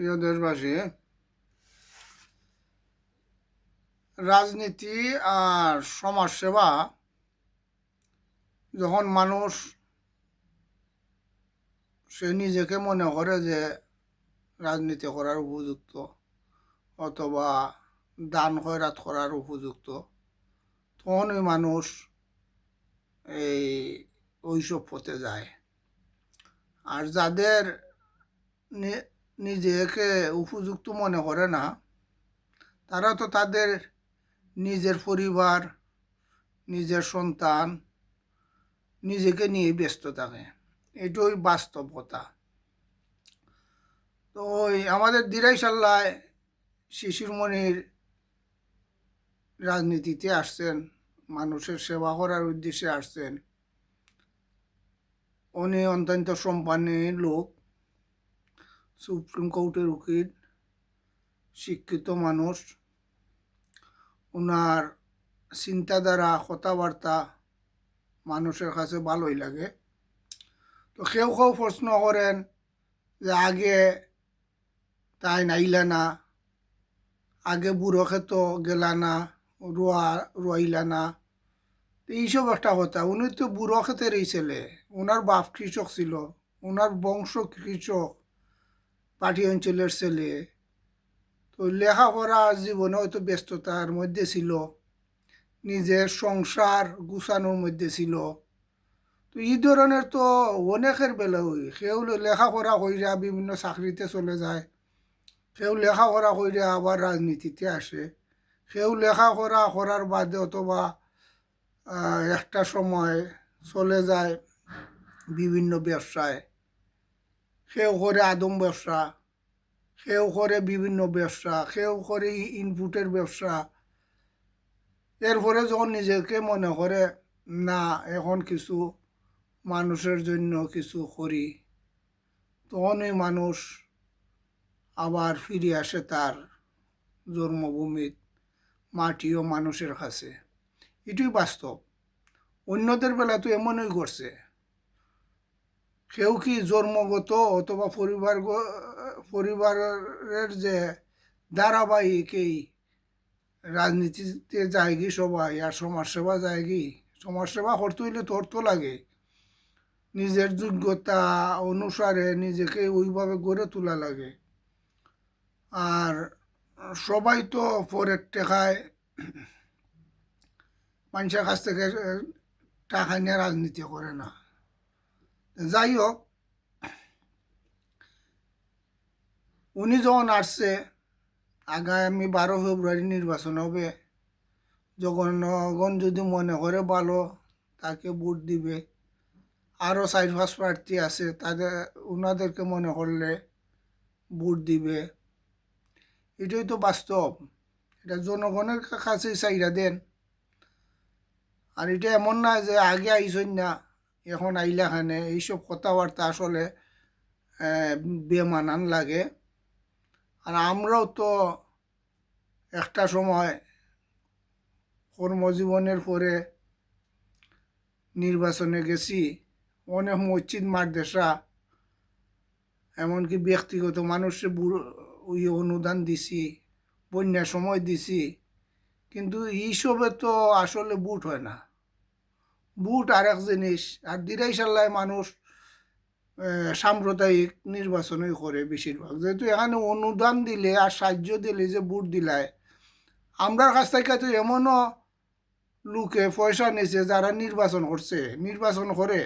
প্রিয় দেশবাসী রাজনীতি আর সমাজসেবা যখন মানুষ সে নিজেকে মনে করে যে রাজনীতি করার উপযুক্ত অথবা দান খয়রাত করার উপযুক্ত তখন ওই মানুষ এই ওইসব পথে যায়। আর যাদের নিজেকে উপযুক্ত মনে করে না। তারা তো তাদের নিজের পরিবার, নিজের সন্তান, নিজেকে নিয়ে ব্যস্ত থাকে। এটাই বাস্তবতা। তো ওই আমাদের দিরাই সাল্লায় শিশিরমণির রাজনীতিতে আসছেন, মানুষের সেবা করার উদ্দেশ্যে আসছেন। উনি অত্যন্ত সম্মানী লোক। সুপ্রিম কোর্টের উকিল, শিক্ষিত মানুষ। ওনার চিন্তাধারা, কথাবার্তা মানুষের কাছে ভালোই লাগে। তো কেউ কেউ প্রশ্ন করেন যে আগে তাই নাইলা না, আগে বুড়ো খেত গেলা না রোয়া রোয়াইলা না। এইসব একটা কথা। উনি তো বুড়ো ক্ষেতেরই ছেলে ওনার বাপ কৃষক ছিল ওনার বংশ কৃষক। পাটি অঞ্চলের ছেলে। তো লেখাপড়া জীবনে হয়তো ব্যস্ততার মধ্যে ছিল। নিজের সংসার গুছানোর মধ্যে ছিল। তো এই ধরনের তো অনেকের বেলা হই কেউ লেখাপড়া কইরা বিভিন্ন চাকরিতে চলে যায়। কেউ লেখাপড়া কইরা আবার রাজনীতিতে আসে। কেউ লেখাপড়া করার বাদে অথবা একটা সময় চলে যায় বিভিন্ন ব্যবসায়। কেউ করে আদম ব্যবসা কেউ করে বিভিন্ন ব্যবসা কেউ করে ইনপুটের ব্যবসা। এরপরে যখন নিজেকে মনে করে, না, এখন কিছু মানুষের জন্য কিছু করি, তখনই মানুষ আবার ফিরে আসে তার জন্মভূমিত মাটি ও মানুষের কাছে। এটাই বাস্তব। অন্যদের বেলা তো এমনই করছে কেউ কি জন্মগত অথবা পরিবার পরিবারের যে ধারাবাহিক এই রাজনীতিতে যায় কি সবাই আর সমাজসেবা যায় কি সমাজসেবা করতে হইলে তোর তো লাগে। নিজের যোগ্যতা অনুসারে নিজেকে ওইভাবে গড়ে তোলা লাগে। আর সবাই তো পরের টেকায়, মানুষের কাছ থেকে টাকা নিয়ে রাজনীতি করে না। যাই হোক উনি যখন আসছে, আগামী বারো ফেব্রুয়ারি নির্বাচন হবে জগন্নগণ যদি মনে করে ভালো, তাকে ভোট দিবে। আরও চার পাঁচ প্রার্থী আছে, তাদের ওনাদেরকে মনে করলে ভোট দিবে। এটাই তো বাস্তব। এটা জনগণের কাছে চাইরা দেন। আর এটা এমন না যে আগে আইসই না। এখন আইলা খানে এইসব কথাবার্তা আসলে বেমানান লাগে। আর আমরাও তো একটা সময় কর্মজীবনের পরে নির্বাচনে গেছি। অনেক মসজিদ, মাদ্রাসা, এমনকি ব্যক্তিগত মানুষে ওই অনুদান দিছি, বন্যার সময় দিছি। কিন্তু এইসবে তো আসলে বুট হয় না। বুট আর এক জিনিস, আর দিরাই সাল্লায় মানুষ সাম্প্রদায়িক নির্বাচনই করে বেশিরভাগ। যেহেতু এখানে অনুদান দিলে আর সাহায্য দিলে যে বুট দিলায়, আমরার কাছ থেকে তো এমনও লোকে পয়সা নিছে যারা নির্বাচন করছে, নির্বাচন করে,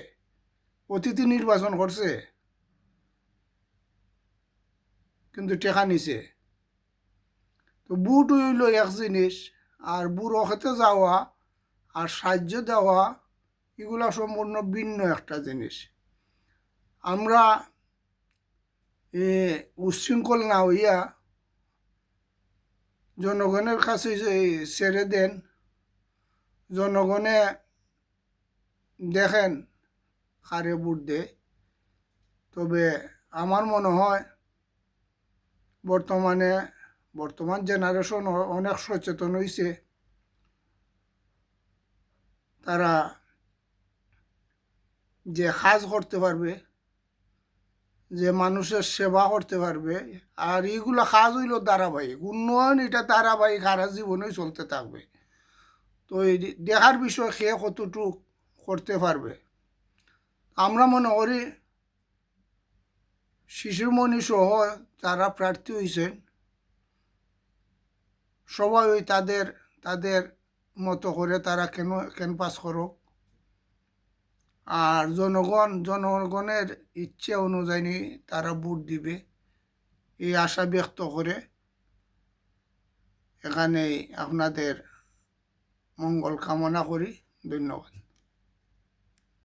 অতিথি নির্বাচন করছে, কিন্তু টেকা নিছে। তো বুট হইল এক জিনিস, আর বুড়ো খেতে যাওয়া, আর সাহায্য দেওয়া এগুলা সম্পূর্ণ ভিন্ন একটা জিনিস। আমরা এ উচ্ছৃঙ্খল না হইয়া জনগণের কাছে ছেড়ে দেন, জনগণে দেখেন কারে দেয়। তবে আমার মনে হয় বর্তমানে, বর্তমান জেনারেশন অনেক সচেতন হয়েছে তারা যে কাজ করতে পারবে, যে মানুষের সেবা করতে পারবে, আর এইগুলো কাজ হইল ধারাবাহিক। উন্নয়ন এটা ধারাবাহিক সারা জীবনেই চলতে থাকবে। তো এই দেখার বিষয় সে কতটুক করতে পারবে। আমরা মনে করি শিশুমণি সহ যারা প্রার্থী হয়েছেন সবাই ওই তাদের তাদের মতো করে তারা কেন ক্যানপাস করুক। আর জনগণ, জনগণের ইচ্ছে অনুযায়ী তারা ভোট দিবে। এই আশা ব্যক্ত করে এখানে আপনাদের মঙ্গল কামনা করি। ধন্যবাদ।